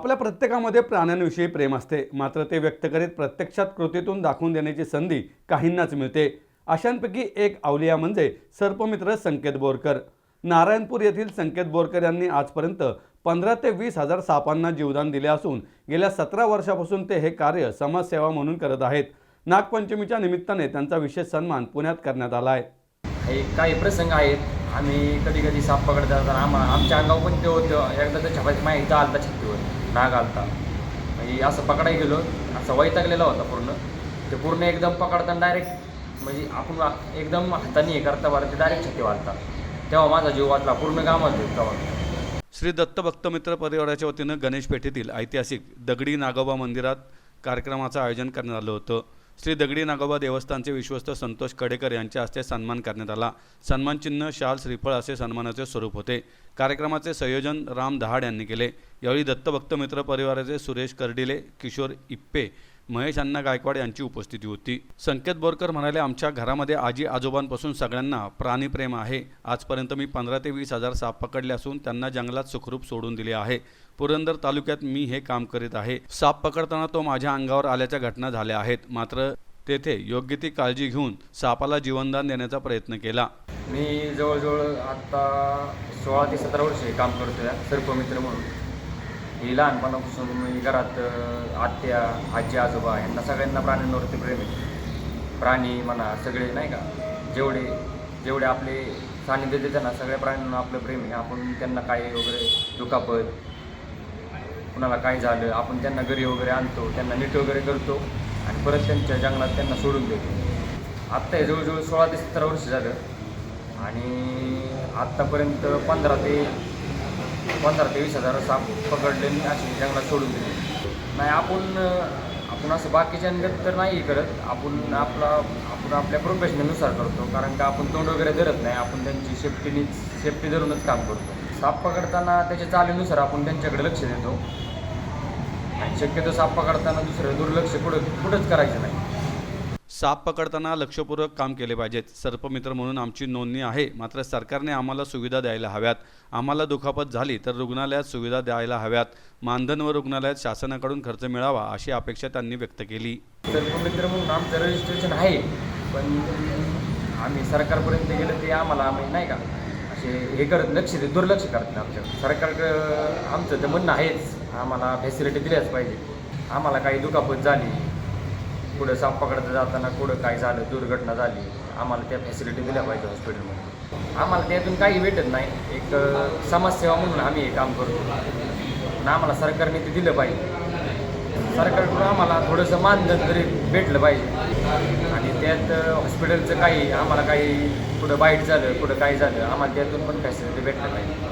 आपल्या प्रत्येकामध्ये प्राण्यांविषयी प्रेम असते. मात्र ते व्यक्त करीत प्रत्यक्षात कृतीतून दाखवून देण्याची संधी काहींनाच मिळते. अशांपैकी एक अवलिया म्हणजे सर्पमित्र संकेत बोरकर. नारायणपूर येथील संकेत बोरकर यांनी आजपर्यंत पंधरा ते वीस हजार सापांना जीवदान दिले असून गेल्या सतरा वर्षापासून ते हे कार्य समाजसेवा म्हणून करत आहेत. नागपंचमीच्या निमित्ताने त्यांचा विशेष सन्मान पुण्यात करण्यात आला आहे. काही प्रसंग आहेत. आम्ही कधी कधी साप पकडत आम्हाला आमच्या अंगावर पण ते होतं. एकदा तर छपाची माहिती आलता छत्तीवर नाग आलता. म्हणजे असं पकडाय गेलो. असं वैतागलेला होता पूर्ण. ते पूर्ण एकदम पकडताना डायरेक्ट म्हणजे आपण एकदम हाताने हे करता बरं ते डायरेक्ट छत्ती वाढता तेव्हा माझा जीव वाचला. पूर्ण गावात तेव्हा. श्री दत्त भक्तमित्र परिवाराच्या वतीनं गणेश पेठेतील ऐतिहासिक दगडी नागोबा मंदिरात कार्यक्रमाचं आयोजन करण्यात आलं होतं. श्री दगडी नागोबा देवस्थानचे विश्वस्त संतोष कडेकर यांच्या हस्ते सन्मान करण्यात आला. सन्मान चिन्ह शाल श्रीफळ असे सन्मानाचे स्वरूप होते. कार्यक्रमाचे संयोजन राम दहाड यांनी केले. यावेळी दत्तभक्त मित्र परिवाराचे सुरेश कर्डिले किशोर इप्पे महेश अण्णा गायकवाड यांची उपस्थिती होती. संकेत बोरकर म्हणाले आमच्या घरामध्ये आजी आजोबांपासून सगळ्यांना प्राणीप्रेम आहे. आजपर्यंत मी पंधरा ते वीस हजार साप पकडले असून त्यांना जंगलात सुखरूप सोडून दिले आहे. पुरंदर तालुक्यात मी हे काम करीत आहे. साप पकडताना तो माझ्या अंगावर आल्याच्या घटना झाल्या आहेत. मात्र तेथे योग्य ती काळजी घेऊन सापाला जीवनदान देण्याचा प्रयत्न केला. मी जवळजवळ आत्ता सोळा ते सतरा वर्षे काम करतो या सर्पमित्र म्हणून. ही लहानपणापासून मी घरात आत्या आजी आजोबा यांना सगळ्यांना प्राण्यांवरती प्रेम आहे. प्राणी म्हणा सगळे नाही का? जेवढे जेवढे आपले सानिध्य देतात ना सगळ्या प्राण्यांना आपलं प्रेम आहे. आपण त्यांना काय वगैरे दुखापत कुणाला काय झालं आपण त्यांना घरी वगैरे आणतो त्यांना नीट वगैरे करतो आणि परत त्यांच्या जंगलात त्यांना सोडून देतो. आत्ता हे जवळजवळ सोळा ते सतरा वर्ष झालं आणि आत्तापर्यंत पंधरा ते पंधरा ते वीस हजार साप पकडले आणि अशी जंगलात सोडून दिले. नाही आपण आपण असं बाकीच्या तर नाही करत. आपण आपला आपण आपल्या प्रोफेशनलनुसार करतो. कारण का आपण तोंड वगैरे धरत नाही. आपण त्यांची सेफ्टीनीच सेफ्टी धरूनच काम करतो. साप पकडताना त्याच्या चालीनुसार आपण त्यांच्याकडे लक्ष देतो. आणि शक्यतो साप पकडताना दुसरं दुर्लक्ष कुठं कुठंच करायचं नाही. साप पकडताना लक्षपूर्वक काम केले पाहिजेत. सर्पमित्र म्हणून आमची नोंदणी आहे. मात्र सरकारने आम्हाला सुविधा द्यायला हव्यात. आम्हाला दुखापत झाली तर रुग्णालयात सुविधा द्यायला हव्यात. मानधन व रुग्णालयात शासनाकडून खर्च मिळावा अशी अपेक्षा त्यांनी व्यक्त केली. सर्पमित्र म्हणून आमचं रजिस्ट्रेशन आहे. पण आम्ही सरकारपर्यंत गेलं ते आम्हाला आम्ही नाही का असे हे करत लक्ष दे दुर्लक्ष करत आमच्या. सरकारकडं आमचं तर म्हणणं आहेच. आम्हाला फॅसिलिटी दिल्याच पाहिजे. आम्हाला काही दुखापत झाली. कुठं साप जाताना कुठं काय झालं दुर्घटना झाली आम्हाला त्या फॅसिलिटी दिल्या पाहिजे हॉस्पिटलमध्ये आम्हाला त्यातून काही भेटत नाही. एक समाजसेवा म्हणून आम्ही हे काम करतो. पण आम्हाला सरकारने ते दिलं पाहिजे. सरकारकडून आम्हाला थोडंसं मानधन तरी भेटलं पाहिजे. आणि त्यात हॉस्पिटलचं काही आम्हाला काही कुठं वाईट झालं कुठं काय झालं आम्हाला त्यातून पण फॅसिलिटी भेटलं पाहिजे.